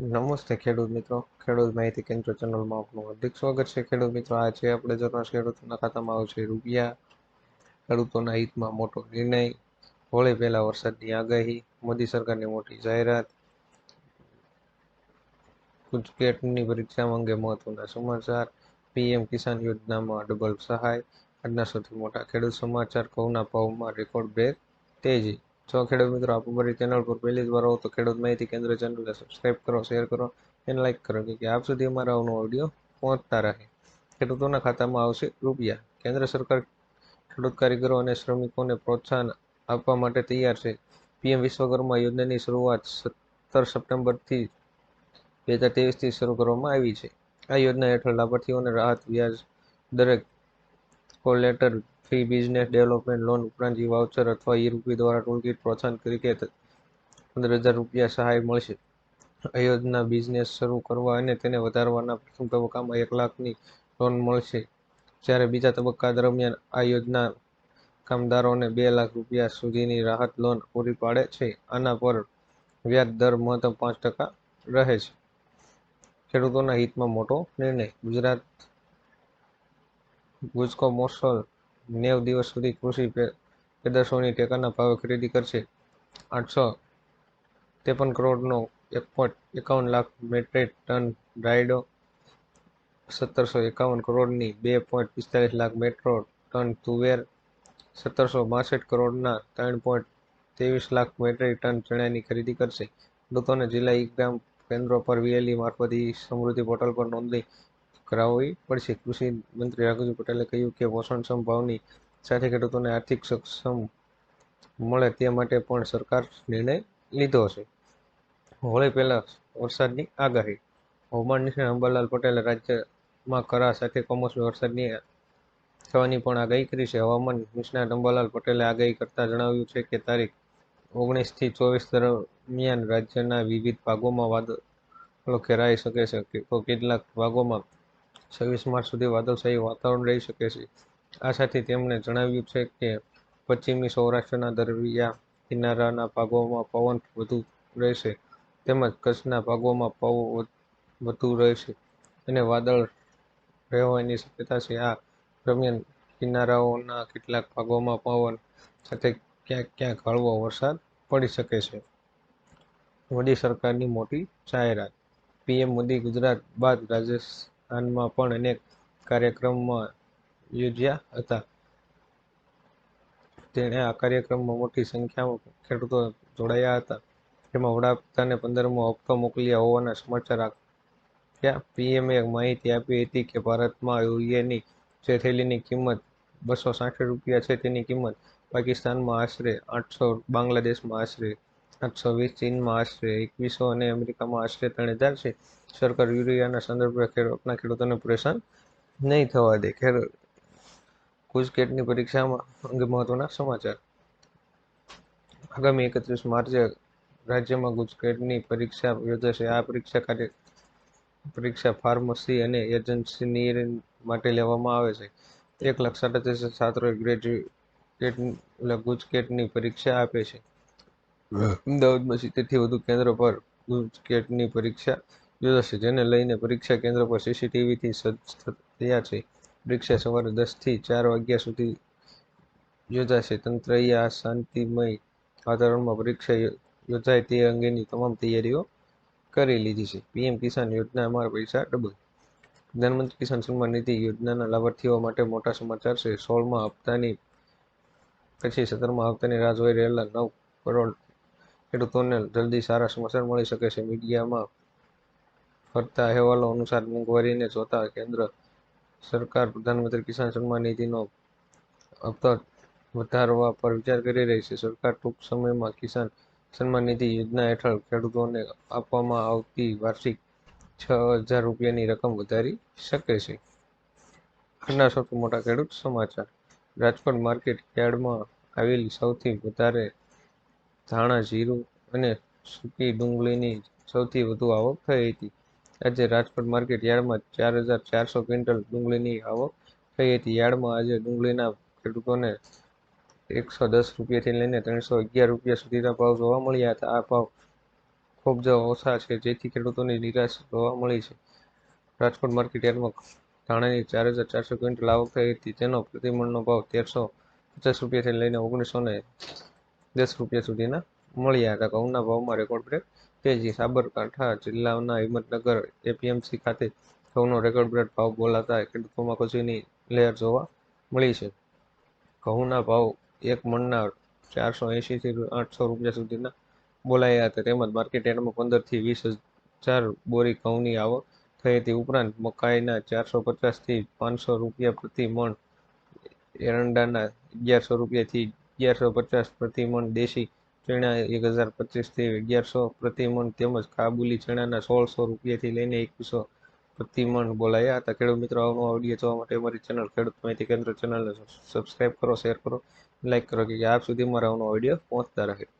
નમસ્તે ખેડૂત મિત્રો. ખેડૂત માહિતી કેન્દ્ર ચેનલમાં આપનું હાર્દિક સ્વાગત છે. ખેડૂત મિત્રો છે આપણે જોતા ખેડૂતોના ખાતામાં આવશે રૂપિયા. ખેડૂતોના હિતમાં મોટો નિર્ણય. હોળી પહેલા વરસાદની આગાહી, મોદી સરકારની મોટી જાહેરાત. ગુજકેટની પરીક્ષા અંગે મહત્વના સમાચાર. પીએમ કિસાન યોજનામાં ડબલ સહાય. આજના સૌથી મોટા ખેડૂત સમાચાર. ઘઉંના ભાવમાં રેકોર્ડ બ્રેક તેજી. જો ખેડૂત મિત્રો, આપ અમારી ચેનલ પર પહેલી જ વાર આવો તો ખેડૂત માહિતી કેન્દ્ર ચેનલને સબસ્ક્રાઇબ કરો શેર કરો અને લાઇક કરો કે આપ સુધી અમારા આવનો ઓડિયો પહોંચતા રહે. ખેડૂતોના ખાતામાં આવશે રૂપિયા. કેન્દ્ર સરકાર ખેડૂત કારીગરો અને શ્રમિકોને પ્રોત્સાહન આપવા માટે તૈયાર છે. પીએમ વિશ્વકર્મા યોજનાની શરૂઆત સત્તર સપ્ટેમ્બરથી બે હજાર ત્રેવીસથી શરૂ કરવામાં આવી છે. આ યોજના હેઠળ લાભાર્થીઓને રાહત, વ્યાજ દરેક collateral free business development loan ઉપરાંત ઈ વાઉચર અથવા ઈ રૂપી દ્વારા ટૂલકીટ પ્રોત્સાહન તરીકે પંદર હજાર રૂપિયા સહાય મળશે. આ યોજના બિઝનેસ શરૂ કરવા અને તેને વધારવાના પ્રથમ તબક્કામાં એક લાખની લોન મળશે. જ્યારે બીજા તબક્કા દરમિયાન આ યોજના કામદારોને બે લાખ રૂપિયા સુધીની રાહત લોન પૂરી પાડે છે. આના પર વ્યાજ દર મહત્તમ પાંચ ટકા રહે છે. ખેડૂતોના હિતમાં મોટો નિર્ણય ગુજરાત ગુજકો મોસલ નેવ દિવસ સુધી કૃષિ પેદાશોની ટેકાના ભાવે ખરીદી કરશે. આઠસો ત્રેપન કરોડનો એક પોઈન્ટ એકાવન લાખ મેટ્રિક ટન ડ્રાયડો સત્તરસો એકાવન કરોડની બે પોઈન્ટ પિસ્તાલીસ લાખ મેટ્રો ટન તુવેર, સત્તરસો બાસઠ કરોડના ત્રણ પોઈન્ટ ત્રેવીસ લાખ મેટ્રિક ટન ચણાની ખરીદી કરશે. ખેડૂતોને જિલ્લા ઈ, ગ્રામ કેન્દ્રો પર વીએલઈ મારફત સમૃદ્ધિ પોર્ટલ પર નોંધણી કરાવવી પડશે. કૃષિ મંત્રી રાઘુજી પટેલે કહ્યું કે પોષણ સંભાવની સાથે ખેડૂતોને આર્થિક સક્ષમ મળે તે માટે પણ સરકાર નિર્ણય લીધો છે. હોળી પહેલા વરસાદની આગાહી. હવામાન નિષ્ણાત અંબાલાલ પટેલે રાજ્યમાં કરા સાથે કમોસમી વરસાદની થવાની પણ આગાહી કરી છે. હવામાન નિષ્ણાત અંબાલાલ પટેલે આગાહી કરતા જણાવ્યું છે કે તારીખ ઓગણીસથી ચોવીસ દરમિયાન રાજ્યના વિવિધ ભાગોમાં વાદળો ઘેરાઈ શકે છે. તો કેટલાક ભાગોમાં છવ્વીસ માર્ચ સુધી વાદળછાયું વાતાવરણ રહી શકે છે. આ સાથે તેમણે જણાવ્યું છે કે, પશ્ચિમી સૌરાષ્ટ્રના દરિયા કિનારાના ભાગોમાં પવન વધુ રહેશે તેમજ કચ્છના ભાગોમાં પવન વધુ રહેશે અને વાદળ રહેવાની શક્યતા છે. આ દરમિયાન કિનારાઓના કેટલાક ભાગોમાં પવન સાથે ક્યાંક ક્યાંક હળવો વરસાદ પડી શકે છે. મોદી સરકારની મોટી જાહેરાત. પીએમ મોદી ગુજરાત બાદ રાજસ્થાનમાં પણ અનેક કાર્યક્રમમાં યોજ્યા હતા. તેણે આ કાર્યક્રમમાં મોટી સંખ્યામાં ખેડૂતો જોડાયા હતા. તેમાં વડાપ્રધાને પંદરમો હપ્તો મોકલ્યા હોવાના સમાચાર આપ્યા. પીએમએ માહિતી આપી હતી કે ભારતમાં યુરિયાની જે થેલીની કિંમત બસો સાઠ રૂપિયા છે. તેની કિંમત પાકિસ્તાનમાં આશરે આઠસો, બાંગ્લાદેશમાં આશરે આઠસો વીસ ચીનમાં આશરે, એકવીસો અને અમેરિકામાં આશરે ત્રણ હજાર છે. સરકાર યુરિયાના સંદર્ભે ખેડૂતના ખેડૂતોને પરેશાન નહીં થવા દે. ખેડૂત ગુજકેટની પરીક્ષામાં અંગે મહત્વના સમાચાર. આગામી એકત્રીસ માર્ચે રાજ્યમાં ગુજકેટની પરીક્ષા યોજાશે. આ પરીક્ષા કાર્ય, પરીક્ષા ફાર્મસી અને એજન્સી માટે લેવામાં આવે છે. એક લાખ સાડત્રીસ છાત્રોએ ગ્રેજ્યુએટ ગુજકેટની પરીક્ષા આપે છે. અમદાવાદમાં સિત્તેરથી વધુ કેન્દ્ર પર ગુજકેટની પરીક્ષા યોજાશે જેને લઈને પરીક્ષા કેન્દ્ર પર સીસીટીવીથી સજ્જ થયા છે. પરીક્ષા સવારે દસથી ચાર વાગ્યા સુધી યોજાશે. તંત્રએ આ શાંતિમય વાતાવરણમાં પરીક્ષા યોજાય તે અંગેની તમામ તૈયારીઓ કરી લીધી છે. પીએમ કિસાન યોજના અમારા પૈસા ડબલ. પ્રધાનમંત્રી કિસાન સન્માન નિધિ યોજનાના લાભાર્થીઓ માટે મોટા સમાચાર છે. સોળમા હપ્તાની, પછી સત્તરમા હપ્તાની રાહ જોઈ રહેલા નવ કરોડ ખેડૂતોને જલ્દી સારા સમાચાર મળી શકે છે. મીડિયામાં ફરતા અહેવાલો અનુસાર મોંઘવારીને જોતા કેન્દ્ર સરકાર પ્રધાનમંત્રી કિસાન સન્માન નિધિનો હપ્તો વધારવા પર વિચાર કરી રહી છે. સરકાર ટૂંક સમયમાં કિસાન સન્માન નિધિ યોજના હેઠળ ખેડૂતોને આપવામાં આવતી વાર્ષિક છ હજાર રૂપિયાની રકમ વધારી શકે છે. આજના સૌથી મોટા ખેડૂત સમાચાર. રાજકોટ માર્કેટ યાર્ડમાં આવેલી સૌથી વધારે ધાણા, જીરું અને સૂકી ડુંગળીની સૌથી વધુ આવક થઈ હતી. આજે રાજકોટ માર્કેટ યાર્ડમાં ચાર હજાર ચારસો ક્વિન્ટલ ડુંગળીની આવક થઈ હતી. યાર્ડમાં આજે ડુંગળીના ખેડૂતોને એકસો દસ રૂપિયાથી લઈને ત્રણસો અગિયાર રૂપિયા સુધીના ભાવ જોવા મળ્યા હતા. આ ભાવ ખૂબ જ ઓછા છે, જેથી ખેડૂતોની નિરાશ જોવા મળી છે. રાજકોટ માર્કેટ યાર્ડમાં ધાણાની ચાર હજાર ચારસો ક્વિન્ટલ આવક થઈ હતી. તેનો પ્રતિમણનો ભાવ તેરસો પચાસ રૂપિયાથી લઈને ઓગણીસો ને દસ રૂપિયા સુધીના મળ્યા હતા. ઘઉંના ભાવમાં રેકોર્ડ બ્રેક તેજી સાબરકાંઠા જિલ્લાના હિંમતનગર એપીએમસી ખાતે ઘઉંનો રેકોર્ડ બ્રેક ભાવ બોલાતા ખેડૂતોમાં ખુશીની લહેર જોવા મળી છે. ઘઉંના ભાવ એક મણના ચારસો એંશીથી આઠસો રૂપિયા સુધીના બોલાયા હતા. તેમજ માર્કેટ યાર્ડમાં પંદરથી વીસ હજાર બોરી ઘઉંની આવક થઈ હતી. ઉપરાંત મકાઈના ચારસો પચાસથી પાંચસો રૂપિયા પ્રતિ મણ, એરંડાના અગિયારસો રૂપિયાથી અગિયારસો પચાસ પ્રતિમણ દેશી ચણા એક હજાર પચીસથી અગિયારસો પ્રતિમણ તેમજ કાબુલી ચણાના સોળસો રૂપિયાથી લઈને એકવીસો પ્રતિમણ બોલાયા હતા. ખેડૂત મિત્રો આવનો ઓડિયો જોવા માટે અમારી ચેનલ ખેડૂત માહિતી કેન્દ્ર ચેનલને સબસ્ક્રાઈબ કરો શેર કરો લાઇક કરો કે આપ સુધી મારા આવનો ઓડિયો પહોંચતા રહે.